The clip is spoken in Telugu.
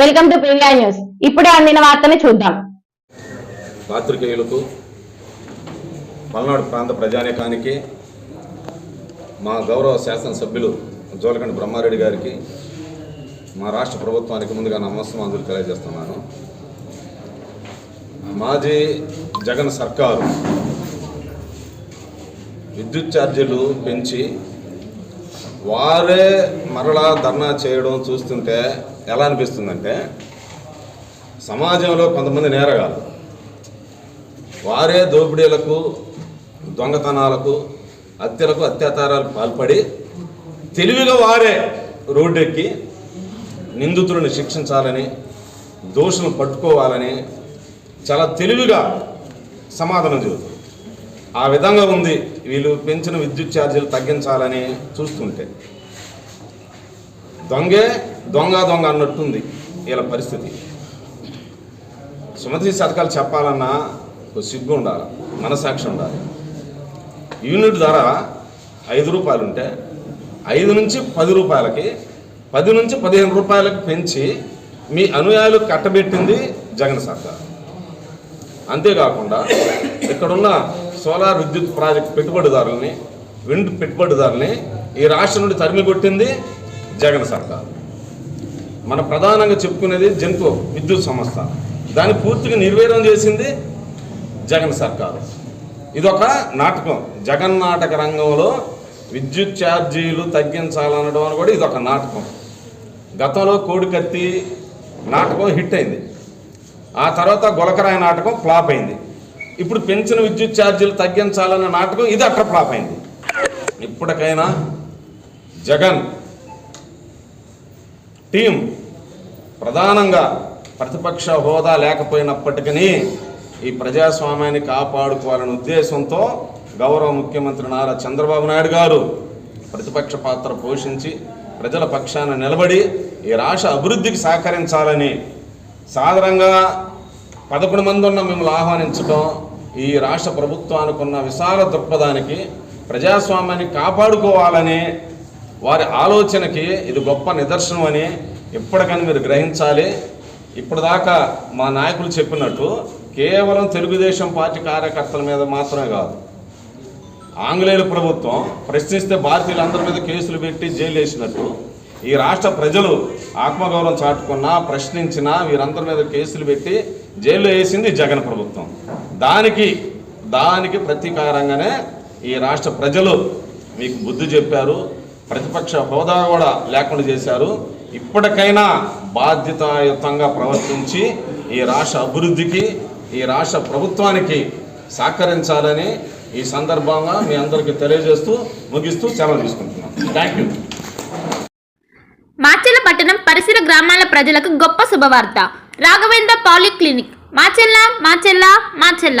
Welcome to PVR news. ఇప్పుడే అందిన వార్తను చూద్దాం. పాత్రికేయులకు పల్నాడు ప్రాంత ప్రజానీకానికి మా గౌరవ శాసనసభ్యులు జోలకండి బ్రహ్మారెడ్డి గారికి మా రాష్ట్ర ప్రభుత్వానికి ముందుగా నమస్కారం తెలియజేస్తున్నాను. మాజీ జగన్ సర్కారు విద్యుత్ ఛార్జీలు పెంచి వారే మరలా ధర్నా చేయడం చూస్తుంటే ఎలా అనిపిస్తుందంటే సమాజంలో కొంతమంది నేరగాలు వారే దోపిడీలకు దొంగతనాలకు హత్యలకు అత్యాచారాలకు పాల్పడి తెలివిగా వారే రోడ్డెక్కి నిందితులను శిక్షించాలని దోషులను పట్టుకోవాలని చాలా తెలివిగా సమాధానం చెబుతారు ఆ విధంగా ఉంది. వీళ్ళు పెంచిన విద్యుత్ ఛార్జీలు తగ్గించాలని చూస్తుంటే. దొంగే దొంగ దొంగ అన్నట్టుంది వీళ్ళ పరిస్థితి. సుమతి శతకాలు చెప్పాలన్నా ఒక సిగ్గు ఉండాలి మనసాక్షి ఉండాలి. యూనిట్ ధర ఐదు రూపాయలు ఉంటే ఐదు నుంచి పది రూపాయలకి పది నుంచి పదిహేను రూపాయలకు పెంచి మీ అనుయాయులు కట్టబెట్టింది జగన్ సర్కార్. అంతేకాకుండా ఇక్కడున్న సోలార్ విద్యుత్ ప్రాజెక్ట్ పెట్టుబడిదారుల్ని విండ్ పెట్టుబడిదారుల్ని ఈ రాష్ట్రం నుండి తరిమి కొట్టింది జగన్ సర్కార్. మన ప్రధానంగా చెప్పుకునేది జంతువు విద్యుత్ సంస్థ. దాన్ని పూర్తిగా నిర్వీర్యం చేసింది జగన్ సర్కారు. ఇదొక నాటకం. జగన్ నాటక రంగంలో విద్యుత్ ఛార్జీలు తగ్గించాలనడం అని కూడా ఇదొక నాటకం. గతంలో కోడికత్తి నాటకం హిట్ అయింది. ఆ తర్వాత గొలకరాయ నాటకం ఫ్లాప్ అయింది. ఇప్పుడు పెంచిన విద్యుత్ ఛార్జీలు తగ్గించాలన్న నాటకం ఇది అక్కడ ఫ్లాప్ అయింది. ఇప్పటికైనా జగన్ టీం ప్రధానంగా ప్రతిపక్ష హోదా లేకపోయినప్పటికీ ఈ ప్రజాస్వామ్యాన్ని కాపాడుకోవాలనే ఉద్దేశంతో గౌరవ ముఖ్యమంత్రి నారా చంద్రబాబు నాయుడు గారు ప్రతిపక్ష పాత్ర పోషించి ప్రజల పక్షాన నిలబడి ఈ రాష్ట్ర అభివృద్ధికి సహకరించాలని సాధారణంగా పదకొండు మంది ఉన్న మిమ్మల్ని ఆహ్వానించడం ఈ రాష్ట్ర ప్రభుత్వానికి ఉన్న విశాల దృక్పథానికి ప్రజాస్వామ్యాన్ని కాపాడుకోవాలని వారి ఆలోచనకి ఇది గొప్ప నిదర్శనం అని ఇప్పటికని మీరు గ్రహించాలి. ఇప్పటిదాకా మా నాయకులు చెప్పినట్టు కేవలం తెలుగుదేశం పార్టీ కార్యకర్తల మీద మాత్రమే కాదు ఆంగ్లేయుల ప్రభుత్వం ప్రశ్నిస్తే భారతీయులందరి మీద కేసులు పెట్టి జైలు వేసినట్టు ఈ రాష్ట్ర ప్రజలు ఆత్మగౌరవం చాటుకున్నా ప్రశ్నించినా వీరందరి మీద కేసులు పెట్టి జైల్లో వేసింది జగన్ ప్రభుత్వం. దానికి దానికి ప్రతీకారంగానే ఈ రాష్ట్ర ప్రజలు మీకు బుద్ధి చెప్పారు. ప్రతిపక్ష హోదా కూడా లేకుండా చేశారు. ఇప్పటికైనా బాధ్యతాయుతంగా ప్రవర్తించి ఈ రాష్ట్ర అభివృద్ధికి ఈ రాష్ట్ర ప్రభుత్వానికి సహకరించాలని ఈ సందర్భంగా మీ అందరికీ తెలియజేస్తూ ముగిస్తూ సెలవు తీసుకుంటున్నాను థ్యాంక్ యూ మాచెల్ల పట్టణం పరిసర గ్రామాల ప్రజలకు గొప్ప శుభవార్త. రాఘవేంద్ర పాలిక్లినిక్. మాచెల్ల మాచెల్ల మాచెల్ల